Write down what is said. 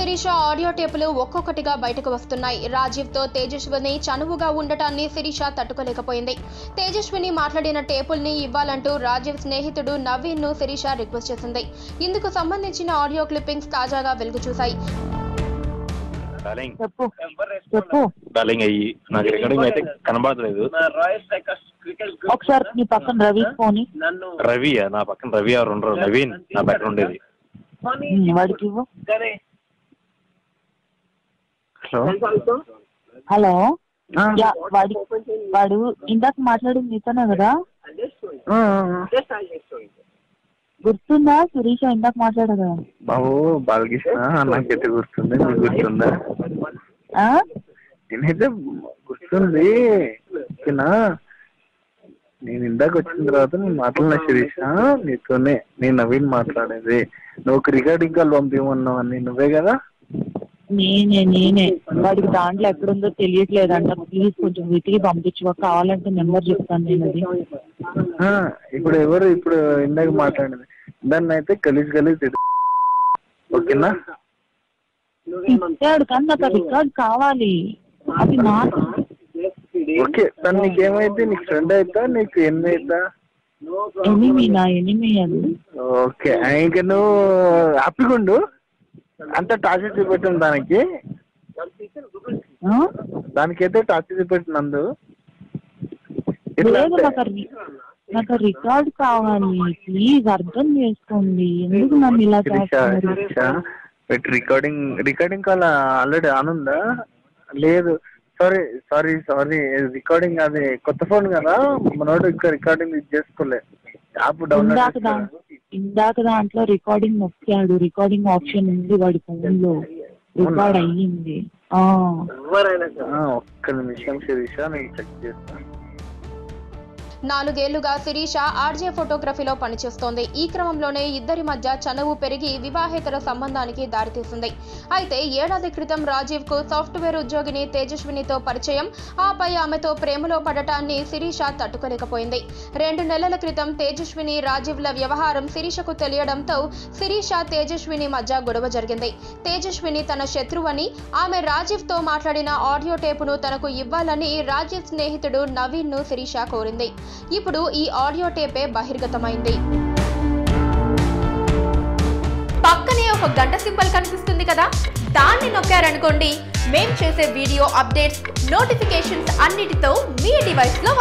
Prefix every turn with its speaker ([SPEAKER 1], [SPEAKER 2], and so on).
[SPEAKER 1] Audio టేపులు ఒక్కొక్కటిగా బయటకు వస్తున్నాయి. రాజీవ్తో తేజస్విని చనువుగా ఉండటాన్ని శిరీష తట్టుకోలేకపోయింది. తేజస్విని మాట్లాడిన టేపుల్ని ఇవ్వాలంటూ రాజీవ్ స్నేహితుడు నవీన్ను శిరీష రిక్వెస్ట్ చేసింది. ఇందుకు సంబంధించిన ఆడియో క్లిప్పింగ్స్ తాజాగా వెలుగు చూశాయి.
[SPEAKER 2] డార్లింగ్
[SPEAKER 3] చెప్పు. చెప్పు.
[SPEAKER 2] డార్లింగ్ అయ్యి నాకు రికార్డింగ్ అయితే కనబడట్లేదు
[SPEAKER 3] ఒకసారి నీ పక్కన రవి ఫోన్
[SPEAKER 2] రవి నా పక్కన రవి ఎవరు ఉండరు? నవీన్ నా పక్కన ఉండేది.
[SPEAKER 3] వాడికి ఇవ్వు.
[SPEAKER 2] హలో.
[SPEAKER 3] హలో. వాడి వాడు ఇందాక మాట్లాడింది నీతోనే కదా? గుర్తుందా? శిరీష ఇందాక మాట్లాడా కదా?
[SPEAKER 4] బాబు బాలకృష్ణ నాకైతే గుర్తుంది నీకు గుర్తుందా? నేనైతే గుర్తుంది. ఓకేనా? నేను ఇందాక వచ్చిన తర్వాత నేను మాట్లాడిన శిరీష నీతోనే నేను నవీన్ మాట్లాడేది. నువ్వు ఒక రికార్డింగ్ కాల్ పంపించమన్నావు అని నువ్వే కదా?
[SPEAKER 3] నేనే నేనే. వాడికి దాంట్లో ఎక్కడుందో తెలియట్లేదంట. ప్లీజ్ కొంచెం వెతికి పంపించు. కావాలంటే నెంబర్ చెప్తాను నేను అది.
[SPEAKER 4] ఇప్పుడు ఎవరు ఇప్పుడు ఇందాక మాట్లాడింది దాన్ని అయితే గలీజ్ గలీజ్ ఓకేనా?
[SPEAKER 3] ఇచ్చాడు కానీ నాకు రికార్డ్ కావాలి. అది నాకు.
[SPEAKER 4] ఓకే తను నీకేమైతే నీకు ఫ్రెండ్ అవుతా నీకు ఎన్ని అవుతా
[SPEAKER 3] ఎనిమి నా ఎనిమి అది
[SPEAKER 4] ఓకే ఇంక నువ్వు హ్యాపీగా ఉండు. అంత టార్చర్ చూపెట్టిన దానికి? దానికైతే టార్చర్ చూపెట్టినందు
[SPEAKER 3] లేదు నాకు రికార్డ్ కావాలి ప్లీజ్ అర్థం చేసుకోండి. ఎందుకు నన్ను ఇలా చేస్తున్నారు?
[SPEAKER 4] Recording recording call already on ఉందా? లేదు. Sorry sorry sorry. రికార్డింగ్ అది కొత్త ఫోన్ కదా. మనోడు ఇంకా రికార్డింగ్ చేసుకోలే. యాప్ డౌన్లోడ్
[SPEAKER 3] ఇందాక దాంట్లో రికార్డింగ్ నొక్కాడు. రికార్డింగ్ ఆప్షన్ ఉంది వాడి ఫోన్లో. రికార్డ్ అయ్యింది.
[SPEAKER 4] ఒక్క నిమిషం శిరీష నేను చెక్ చేస్తాను
[SPEAKER 1] నాలుగేళ్ళుగా శిరీష ఆర్జే ఫోటోగ్రఫీలో పనిచేస్తోంది. ఈ క్రమంలోనే ఇద్దరి మధ్య చనువు పెరిగి వివాహేతర సంబంధానికి దారితీసింది. అయితే ఏడాది క్రితం రాజీవ్కు సాఫ్ట్వేర్ ఉద్యోగిని తేజస్వినితో పరిచయం. ఆపై ఆమెతో ప్రేమలో పడటాన్ని శిరీష తట్టుకోలేకపోయింది. రెండు నెలల క్రితం తేజస్విని రాజీవ్ల వ్యవహారం శిరీషకు తెలియడంతో శిరీష తేజస్విని మధ్య గొడవ జరిగింది. తేజస్విని తన శత్రువని ఆమె రాజీవ్తో మాట్లాడిన ఆడియో టేపును తనకు ఇవ్వాలని రాజీవ్ స్నేహితుడు నవీన్ను శిరీష కోరింది. ఇప్పుడు ఈ ఆడియో టేపే బహిర్గతమైంది. పక్కనే ఒక గంట సింబల్ కనిపిస్తుంది కదా? దాన్ని నొక్కారనుకోండి మేం చేసే వీడియో అప్డేట్స్ నోటిఫికేషన్స్ అన్నిటితో మీ డివైస్లో